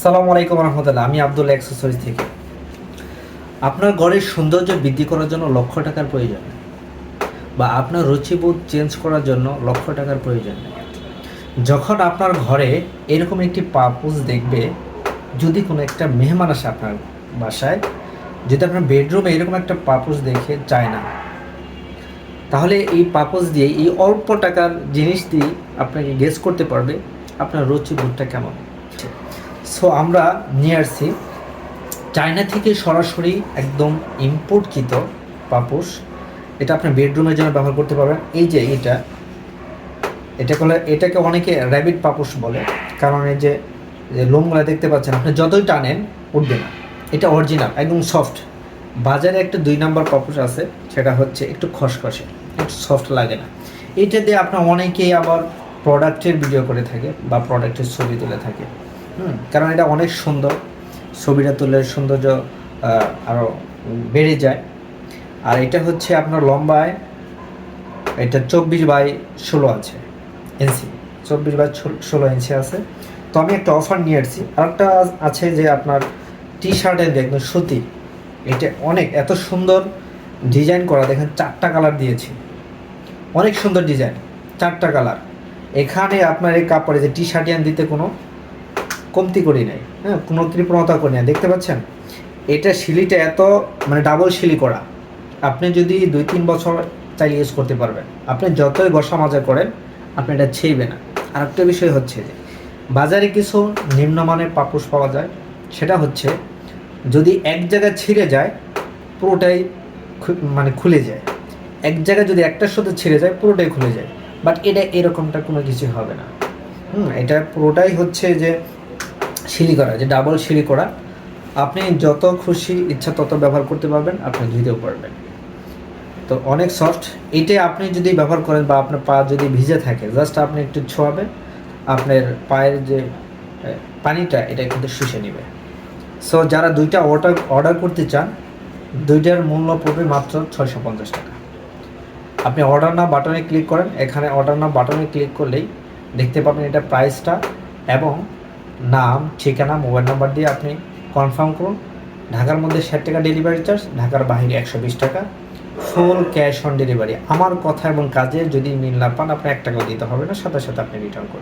সালামু আলাইকুম রহমতুল্লাহ, আমি আব্দুল অ্যাক্সেসরিজ থেকে। আপনার ঘরের সৌন্দর্য বৃদ্ধি করার জন্য লক্ষ টাকার প্রয়োজন। বা আপনার রুচিবোধ চেঞ্জ করার জন্য লক্ষ টাকার প্রয়োজন। যখন আপনার ঘরে এরকম একটি পাপুস দেখবে, যদি কোনো একটা মেহমান আসে আপনার বাসায়, যদি আপনার বেডরুমে এরকম একটা পাপুস দেখে চায় না, তাহলে এই পাপোস দিয়ে এই অল্প টাকার জিনিস দিয়ে আপনাকে গেস করতে পারবে আপনার রুচিবোধটা কেমন। সো আমরা নিয়ে আসছি। চায়না থেকে সরাসরি একদম ইম্পোর্টকৃত পাপোশ। এটা আপনার বেডরুমের জন্য ব্যবহার করতে পারবেন। এই যে এটা এটা করলে এটাকে অনেকে র্যাবিট পাপোশ বলে। কারণ এই যে লোমগুলা দেখতে পাচ্ছেন, আপনি যতই টানেন, উঠবে না। এটা অরিজিনাল একদম সফট বাজারে একটা দুই নাম্বার পাপোশ আছে, সেটা হচ্ছে একটু খসখসে, একটু সফট লাগে না। এটা দিয়ে আপনার অনেকেই আবার প্রোডাক্টের ভিডিও করে থাকে বা প্রোডাক্টের ছবি তুলে থাকে। হুম। কারণ এটা অনেক সুন্দর। ছবিটা তুলে সৌন্দর্য আরও বেড়ে যায়। আর এটা হচ্ছে আপনার লম্বায়, এটা চব্বিশ বাই ষোলো আছে ইঞ্চি চব্বিশ বাই ষোলো ইঞ্চি আছে। তো আমি একটা অফার নিয়ে আসছি। আরেকটা আছে যে আপনার টি শার্টের দেখবেন সুতি, এটা অনেক, এত সুন্দর ডিজাইন করা। দেখেন, চারটা কালার দিয়েছি। অনেক সুন্দর ডিজাইন চারটা কালার এখানে আপনার এই কাপড়ে যে টি শার্টিয়ান দিতে কোনো কমতি করি নাই হ্যাঁ কোনো কৃপণতা করি নাই। দেখতে পাচ্ছেন? এটা শিলিটা এত মানে ডাবল শিলি করা। আপনি যদি দুই, তিন বছর চাইলে ইউজ করতে পারবেন। আপনি যতই গসা মাজা করেন, আপনি এটা ছেইবে না। আর একটা বিষয় হচ্ছে যে, বাজারে কিছু নিম্নমানের পাপুস পাওয়া যায়। সেটা হচ্ছে, যদি এক জায়গায় ছিঁড়ে যায়, পুরোটাই মানে খুলে যায়। এক জায়গায় যদি একটার সাথে ছিঁড়ে যায়, পুরোটাই খুলে যায়। বাট এটা এরকমটা কোনো কিছু হবে না। হুম, এটা পুরোটাই হচ্ছে যে শিলি করা, যে ডাবল শিলি করা। আপনি যত খুশি ইচ্ছা তত ব্যবহার করতে পারবেন, আপনি ধুইতেও পারবেন। তো অনেক সফট এটা আপনি যদি ব্যবহার করেন বা আপনার পা যদি ভিজে থাকে জাস্ট আপনি একটু ছোঁয়াবেন, আপনার পায়ের যে পানিটা, এটা কিন্তু শুষে নেবে। সো যারা দুইটা অর্ডার অর্ডার করতে চান, দুইটার মূল্য পড়বে মাত্র ছয়শো পঞ্চাশ টাকা। আপনি অর্ডার না বাটনে ক্লিক করেন, এখানে অর্ডার না বাটনে ক্লিক করলেই দেখতে পাবেন এটা প্রাইসটা এবং নাম, ঠিকানা, মোবাইল নাম্বার দিয়ে আপনি কনফার্ম করুন। ঢাকার মধ্যে ষাট টাকা ডেলিভারি চার্জ ঢাকার বাইরে একশো বিশ টাকা। ফুল ক্যাশ অন ডেলিভারি আমার কথা এবং কাজে যদি মিল না পান, আপনি এক টাকাও দিতে হবে না, সাথে সাথে আপনি রিটার্ন করুন।